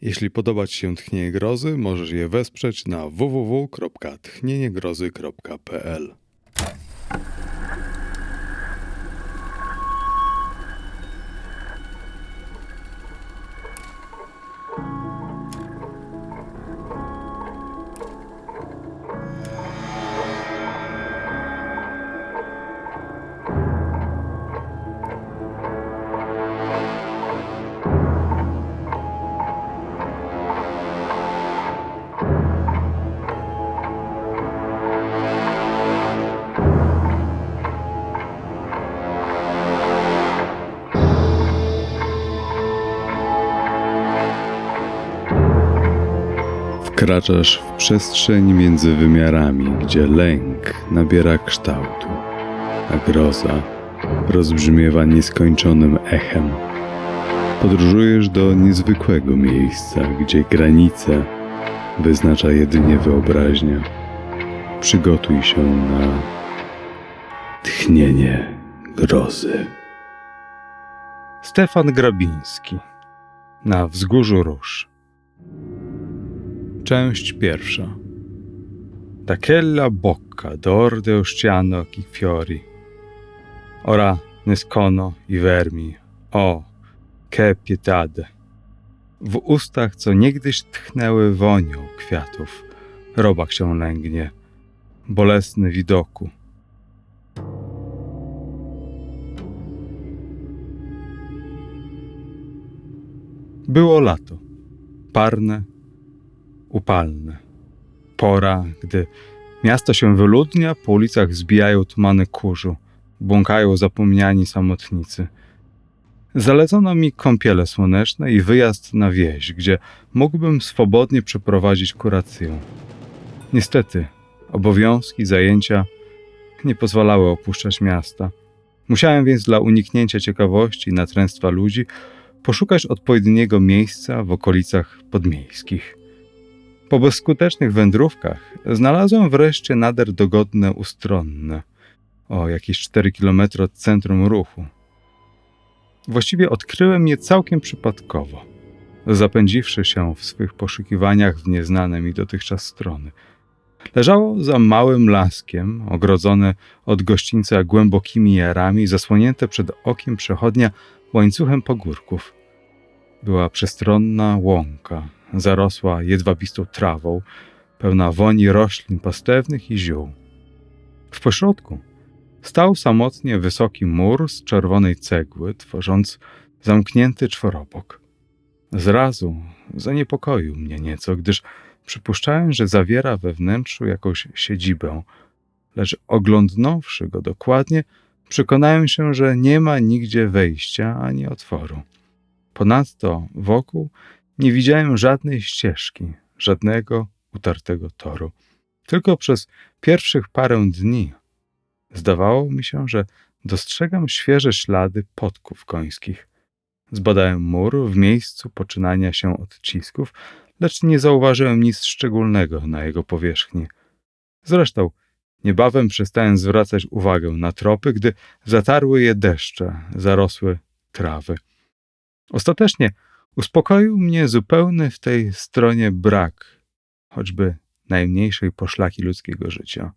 Jeśli podoba Ci się Tchnienie Grozy, możesz je wesprzeć na www.tchnieniegrozy.pl. Wkraczasz w przestrzeń między wymiarami, gdzie lęk nabiera kształtu, a groza rozbrzmiewa nieskończonym echem. Podróżujesz do niezwykłego miejsca, gdzie granice wyznacza jedynie wyobraźnia. Przygotuj się na tchnienie grozy. Stefan Grabiński na wzgórzu róż. Część pierwsza. Da quella bocca d'orde ostiano chi fiori. Ora nescono i vermi. O, che pietade. W ustach, co niegdyś tchnęły wonią kwiatów, robak się lęgnie, bolesny widoku. Było lato, parne, upalne. Pora, gdy miasto się wyludnia, po ulicach zbijają tumany kurzu, błąkają zapomniani samotnicy. Zalecono mi kąpiele słoneczne i wyjazd na wieś, gdzie mógłbym swobodnie przeprowadzić kurację. Niestety, obowiązki, zajęcia nie pozwalały opuszczać miasta. Musiałem więc dla uniknięcia ciekawości i natręstwa ludzi poszukać odpowiedniego miejsca w okolicach podmiejskich. Po bezskutecznych wędrówkach znalazłem wreszcie nader dogodne ustronne, o jakieś 4 km od centrum ruchu. Właściwie odkryłem je całkiem przypadkowo, zapędziwszy się w swych poszukiwaniach w nieznane mi dotychczas strony. Leżało za małym laskiem, ogrodzone od gościńca głębokimi jarami, zasłonięte przed okiem przechodnia łańcuchem pagórków. Była przestronna łąka, zarosła jedwabistą trawą, pełna woni roślin pastewnych i ziół. W pośrodku stał samotnie wysoki mur z czerwonej cegły, tworząc zamknięty czworobok. Zrazu zaniepokoił mnie nieco, gdyż przypuszczałem, że zawiera we wnętrzu jakąś siedzibę, lecz oglądnąwszy go dokładnie, przekonałem się, że nie ma nigdzie wejścia ani otworu. Ponadto wokół nie widziałem żadnej ścieżki, żadnego utartego toru. Tylko przez pierwszych parę dni zdawało mi się, że dostrzegam świeże ślady podków końskich. Zbadałem mur w miejscu poczynania się odcisków, lecz nie zauważyłem nic szczególnego na jego powierzchni. Zresztą niebawem przestałem zwracać uwagę na tropy, gdy zatarły je deszcze, zarosłe trawy. Ostatecznie uspokoił mnie zupełny w tej stronie brak, choćby najmniejszej poszlaki ludzkiego życia.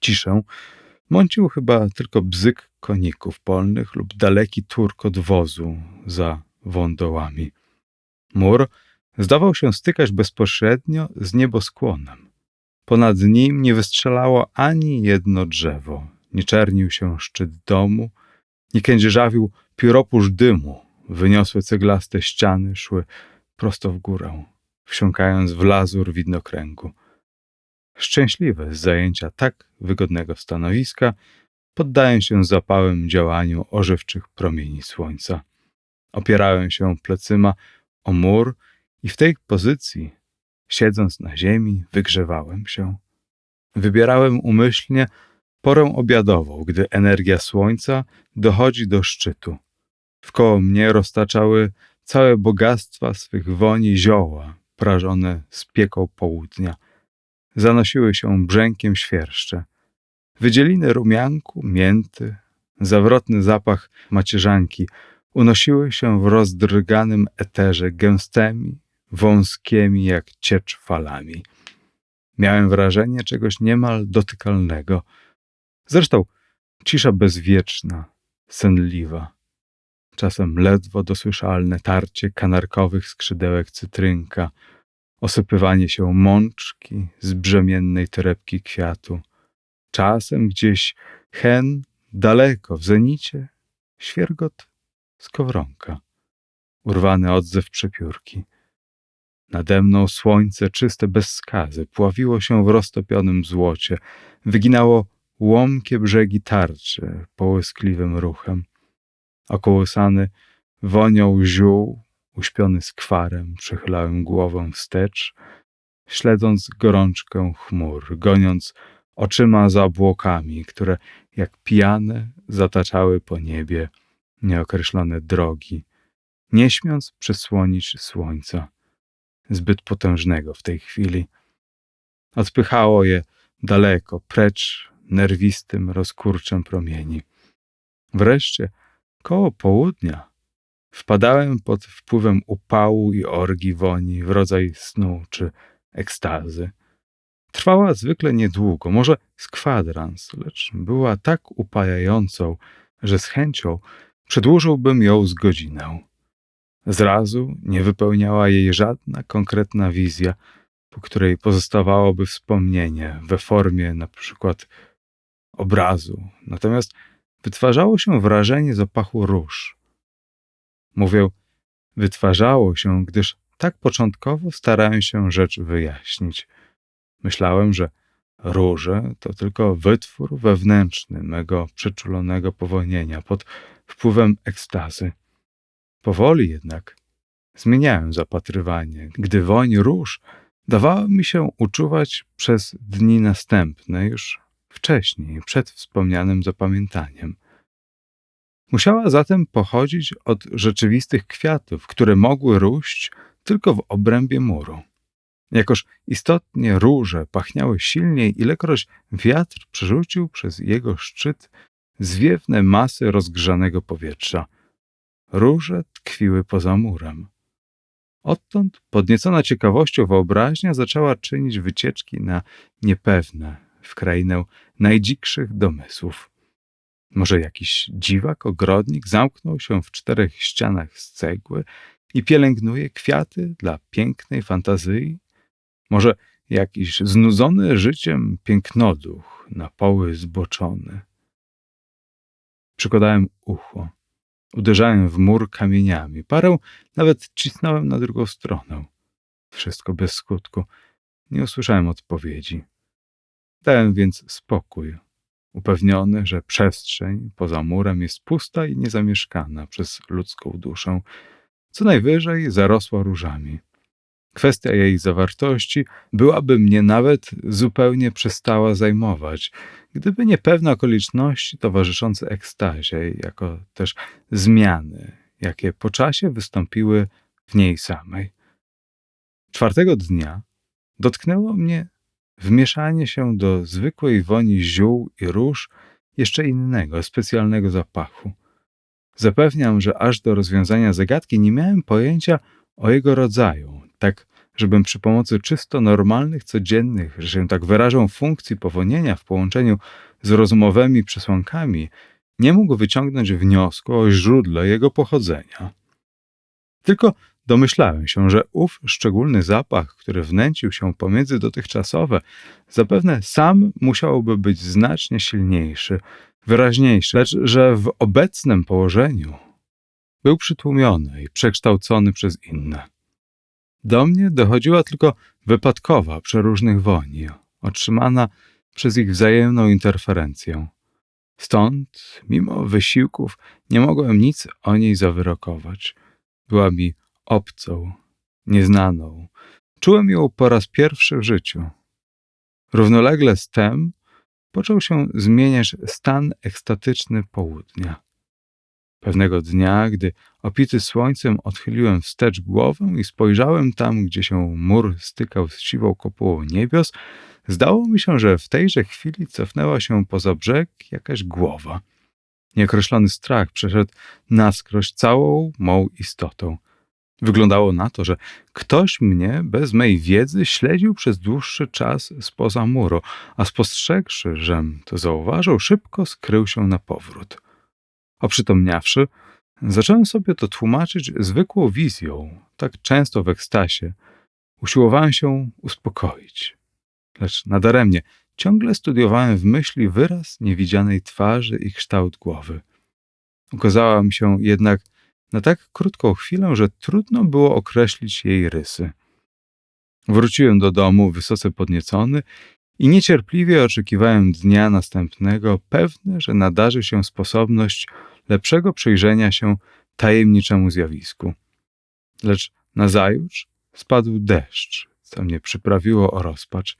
Ciszę mącił chyba tylko bzyk koników polnych lub daleki turkot wozu za wądołami. Mur zdawał się stykać bezpośrednio z nieboskłonem. Ponad nim nie wystrzelało ani jedno drzewo, nie czernił się szczyt domu, nie kędzierzawił pióropusz dymu, wyniosłe ceglaste ściany szły prosto w górę, wsiąkając w lazur widnokręgu. Szczęśliwy z zajęcia tak wygodnego stanowiska, poddałem się zapałem działaniu ożywczych promieni słońca. Opierałem się plecyma o mur i w tej pozycji, siedząc na ziemi, wygrzewałem się. Wybierałem umyślnie porę obiadową, gdy energia słońca dochodzi do szczytu. Wkoło mnie roztaczały całe bogactwa swych woni zioła, prażone spieką południa. Zanosiły się brzękiem świerszcze. Wydzieliny rumianku, mięty, zawrotny zapach macierzanki unosiły się w rozdryganym eterze gęstymi, wąskimi jak ciecz falami. Miałem wrażenie czegoś niemal dotykalnego. Zresztą cisza bezwieczna, senliwa. Czasem ledwo dosłyszalne tarcie kanarkowych skrzydełek cytrynka, osypywanie się mączki z brzemiennej torebki kwiatu. Czasem gdzieś hen daleko w zenicie świergot skowronka, urwany odzew przepiórki. Nade mną słońce czyste bez skazy pławiło się w roztopionym złocie, wyginało łomkie brzegi tarczy połyskliwym ruchem. Okołysany wonią ziół, uśpiony skwarem, przechylałem głowę wstecz, śledząc gorączkę chmur, goniąc oczyma za obłokami, które jak pijane zataczały po niebie nieokreślone drogi, nie śmiąc przysłonić słońca, zbyt potężnego w tej chwili. Odpychało je daleko, precz nerwistym rozkurczem promieni. Wreszcie, koło południa, wpadałem pod wpływem upału i orgi woni w rodzaj snu czy ekstazy. Trwała zwykle niedługo, może z kwadrans, lecz była tak upajającą, że z chęcią przedłużyłbym ją z godzinę. Zrazu nie wypełniała jej żadna konkretna wizja, po której pozostawałoby wspomnienie we formie na przykład obrazu, natomiast wytwarzało się wrażenie zapachu róż. Mówię, wytwarzało się, gdyż tak początkowo starałem się rzecz wyjaśnić. Myślałem, że róże to tylko wytwór wewnętrzny mego przeczulonego powolnienia pod wpływem ekstazy. Powoli jednak zmieniałem zapatrywanie, gdy woń róż dawała mi się uczuwać przez dni następne, już wcześniej, przed wspomnianym zapamiętaniem. Musiała zatem pochodzić od rzeczywistych kwiatów, które mogły róść tylko w obrębie muru. Jakoż istotnie róże pachniały silniej, ilekroć wiatr przerzucił przez jego szczyt zwiewne masy rozgrzanego powietrza. Róże tkwiły poza murem. Odtąd, podniecona ciekawością wyobraźnia, zaczęła czynić wycieczki na niepewne, w krainę najdzikszych domysłów. Może jakiś dziwak, ogrodnik zamknął się w czterech ścianach z cegły i pielęgnuje kwiaty dla pięknej fantazji? Może jakiś znudzony życiem pięknoduch, na poły zboczony? Przykładałem ucho. Uderzałem w mur kamieniami. Parę nawet cisnąłem na drugą stronę. Wszystko bez skutku. Nie usłyszałem odpowiedzi. Dałem więc spokój, upewniony, że przestrzeń poza murem jest pusta i niezamieszkana przez ludzką duszę. Co najwyżej zarosła różami. Kwestia jej zawartości byłaby mnie nawet zupełnie przestała zajmować, gdyby nie pewne okoliczności towarzyszące ekstazie, jako też zmiany, jakie po czasie wystąpiły w niej samej. Czwartego dnia dotknęło mnie wmieszanie się do zwykłej woni ziół i róż jeszcze innego, specjalnego zapachu. Zapewniam, że aż do rozwiązania zagadki nie miałem pojęcia o jego rodzaju, tak żebym przy pomocy czysto normalnych, codziennych, że się tak wyrażą, funkcji powonienia w połączeniu z rozumowymi przesłankami, nie mógł wyciągnąć wniosku o źródle jego pochodzenia. Tylko domyślałem się, że ów szczególny zapach, który wnęcił się pomiędzy dotychczasowe, zapewne sam musiałby być znacznie silniejszy, wyraźniejszy, lecz że w obecnym położeniu był przytłumiony i przekształcony przez inne. Do mnie dochodziła tylko wypadkowa przeróżnych woni, otrzymana przez ich wzajemną interferencję. Stąd, mimo wysiłków, nie mogłem nic o niej zawyrokować. Była mi obcą, nieznaną. Czułem ją po raz pierwszy w życiu. Równolegle z tem począł się zmieniać stan ekstatyczny południa. Pewnego dnia, gdy opity słońcem odchyliłem wstecz głowę i spojrzałem tam, gdzie się mur stykał z siwą kopułą niebios, zdało mi się, że w tejże chwili cofnęła się poza brzeg jakaś głowa. Nieokreślony strach przeszedł naskroś całą mą istotą. Wyglądało na to, że ktoś mnie bez mej wiedzy śledził przez dłuższy czas spoza muru, a spostrzegłszy, żem to zauważył, szybko skrył się na powrót. Oprzytomniawszy, zacząłem sobie to tłumaczyć zwykłą wizją, tak często w ekstasie. Usiłowałem się uspokoić. Lecz nadaremnie ciągle studiowałem w myśli wyraz niewidzianej twarzy i kształt głowy. Ukazała mi się jednak na tak krótką chwilę, że trudno było określić jej rysy. Wróciłem do domu wysoce podniecony i niecierpliwie oczekiwałem dnia następnego, pewny, że nadarzy się sposobność lepszego przyjrzenia się tajemniczemu zjawisku. Lecz nazajutrz spadł deszcz, co mnie przyprawiło o rozpacz.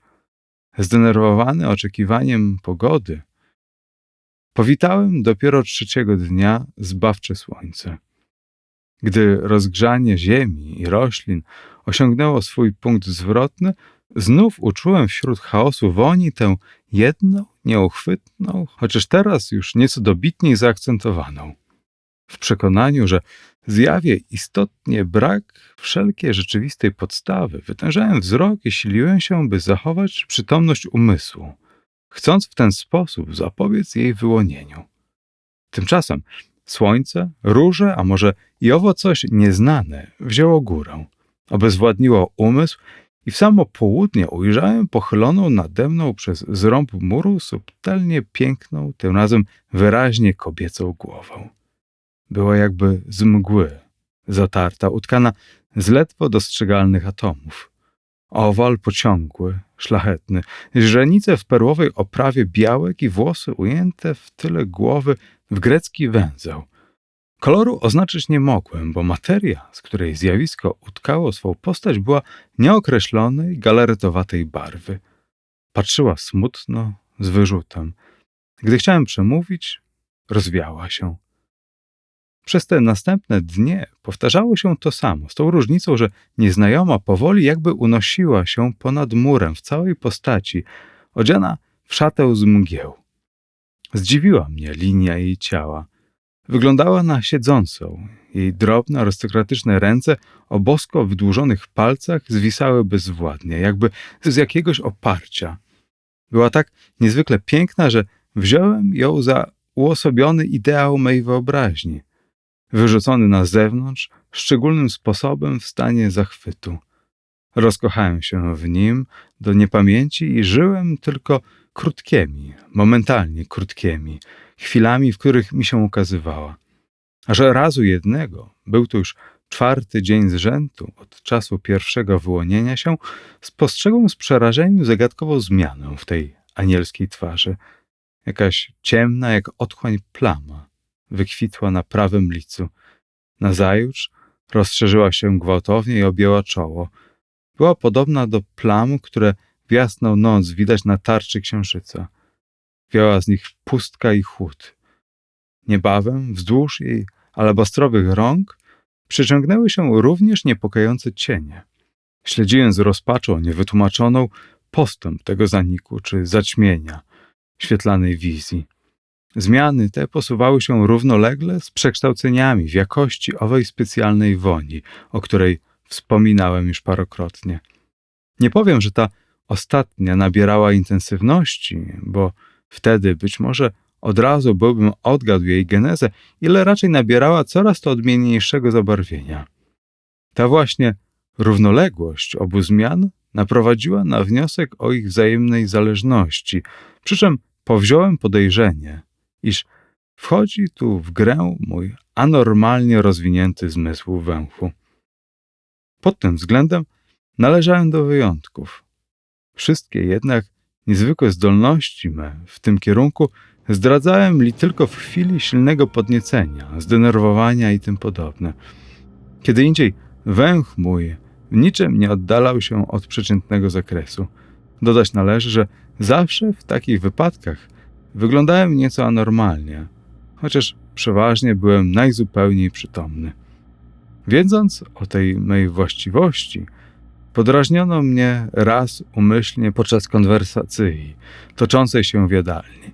Zdenerwowany oczekiwaniem pogody, powitałem dopiero trzeciego dnia zbawcze słońce. Gdy rozgrzanie ziemi i roślin osiągnęło swój punkt zwrotny, znów uczułem wśród chaosu woni tę jedną, nieuchwytną, chociaż teraz już nieco dobitniej zaakcentowaną. W przekonaniu, że zjawie istotnie brak wszelkiej rzeczywistej podstawy, wytężałem wzrok i siliłem się, by zachować przytomność umysłu, chcąc w ten sposób zapobiec jej wyłonieniu. Tymczasem Słońce, róże, a może i owo coś nieznane wzięło górę, obezwładniło umysł i w samo południe ujrzałem pochyloną nade mną przez zrąb muru subtelnie piękną, tym razem wyraźnie kobiecą głową. Była jakby z mgły, zatarta, utkana z ledwo dostrzegalnych atomów. Owal pociągły, szlachetny, źrenice w perłowej oprawie białek i włosy ujęte w tyle głowy w grecki węzeł. Koloru oznaczyć nie mogłem, bo materia, z której zjawisko utkało swą postać, była nieokreślonej, galaretowatej barwy. Patrzyła smutno, z wyrzutem. Gdy chciałem przemówić, rozwiała się. Przez te następne dnie powtarzało się to samo, z tą różnicą, że nieznajoma powoli jakby unosiła się ponad murem w całej postaci, odziana w szatę z mgieł. Zdziwiła mnie linia jej ciała. Wyglądała na siedzącą. Jej drobne, arystokratyczne ręce o bosko wydłużonych palcach zwisały bezwładnie, jakby z jakiegoś oparcia. Była tak niezwykle piękna, że wziąłem ją za uosobiony ideał mej wyobraźni, wyrzucony na zewnątrz szczególnym sposobem w stanie zachwytu. Rozkochałem się w nim do niepamięci i żyłem tylko krótkimi, momentalnie krótkimi, chwilami, w których mi się ukazywała. A że razu jednego, był to już czwarty dzień z rzędu od czasu pierwszego wyłonienia się, spostrzegłem z przerażeniem zagadkową zmianę w tej anielskiej twarzy. Jakaś ciemna jak otchłań plama wykwitła na prawym licu. Nazajutrz rozszerzyła się gwałtownie i objęła czoło. Była podobna do plam, które jasną noc widać na tarczy księżyca. Wiała z nich pustka i chłód. Niebawem wzdłuż jej alabastrowych rąk przyciągnęły się również niepokojące cienie. Śledziłem z rozpaczą niewytłumaczoną postęp tego zaniku czy zaćmienia świetlanej wizji. Zmiany te posuwały się równolegle z przekształceniami w jakości owej specjalnej woni, o której wspominałem już parokrotnie. Nie powiem, że ta ostatnia nabierała intensywności, bo wtedy być może od razu byłbym odgadł jej genezę, ile raczej nabierała coraz to odmienniejszego zabarwienia. Ta właśnie równoległość obu zmian naprowadziła na wniosek o ich wzajemnej zależności, przy czym powziąłem podejrzenie, iż wchodzi tu w grę mój anormalnie rozwinięty zmysł węchu. Pod tym względem należałem do wyjątków. Wszystkie jednak niezwykłe zdolności me w tym kierunku zdradzałem li tylko w chwili silnego podniecenia, zdenerwowania i tym podobne. Kiedy indziej węch mój niczym nie oddalał się od przeciętnego zakresu. Dodać należy, że zawsze w takich wypadkach wyglądałem nieco anormalnie, chociaż przeważnie byłem najzupełniej przytomny. Wiedząc o tej mej właściwości, Podrażniono mnie raz umyślnie podczas konwersacji toczącej się w jadalni.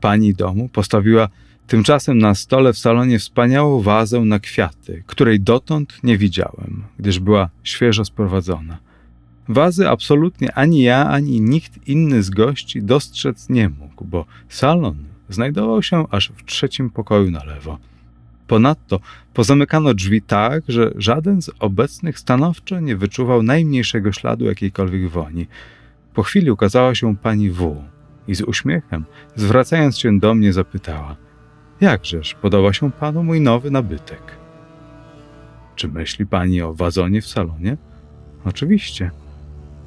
Pani domu postawiła Tymczasem na stole w salonie wspaniałą wazę na kwiaty, której dotąd nie widziałem, gdyż była świeżo sprowadzona. Wazy absolutnie ani ja, ani nikt inny z gości dostrzec nie mógł, bo salon znajdował się aż w trzecim pokoju na lewo. Ponadto pozamykano drzwi tak, że żaden z obecnych stanowczo nie wyczuwał najmniejszego śladu jakiejkolwiek woni. Po chwili ukazała się pani W i z uśmiechem, zwracając się do mnie, zapytała: Jakżeż podoba się panu mój nowy nabytek? Czy myśli pani o wazonie w salonie? Oczywiście.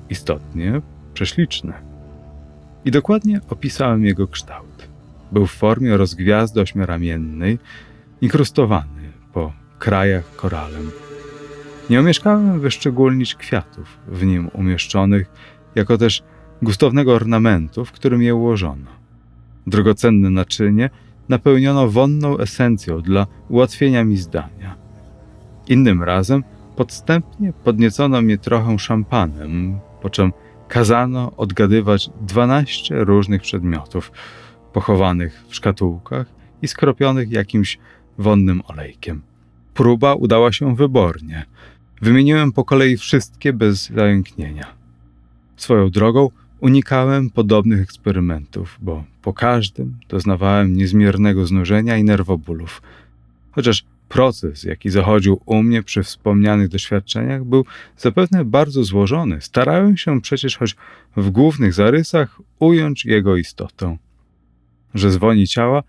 Istotnie prześliczny. I dokładnie opisałem jego kształt. Był w formie rozgwiazdy ośmioramiennej, inkrustowany po krajach koralem. Nie omieszkałem wyszczególnić kwiatów w nim umieszczonych, jako też gustownego ornamentu, w którym je ułożono. Drogocenne naczynie napełniono wonną esencją dla ułatwienia mi zdania. Innym razem podstępnie podniecono mnie trochę szampanem, po czym kazano odgadywać dwanaście różnych przedmiotów, pochowanych w szkatułkach i skropionych jakimś wonnym olejkiem. Próba udała się wybornie. Wymieniłem po kolei wszystkie bez zająknienia. Swoją drogą unikałem podobnych eksperymentów, bo po każdym doznawałem niezmiernego znużenia i nerwobólów. Chociaż proces, jaki zachodził u mnie przy wspomnianych doświadczeniach, był zapewne bardzo złożony, starałem się przecież choć w głównych zarysach ująć jego istotę. Że z woni ciała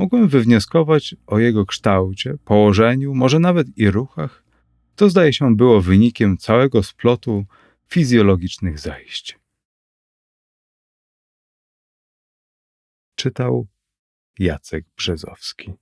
mogłem wywnioskować o jego kształcie, położeniu, może nawet i ruchach, to zdaje się było wynikiem całego splotu fizjologicznych zajść. Czytał Jacek Brzezowski.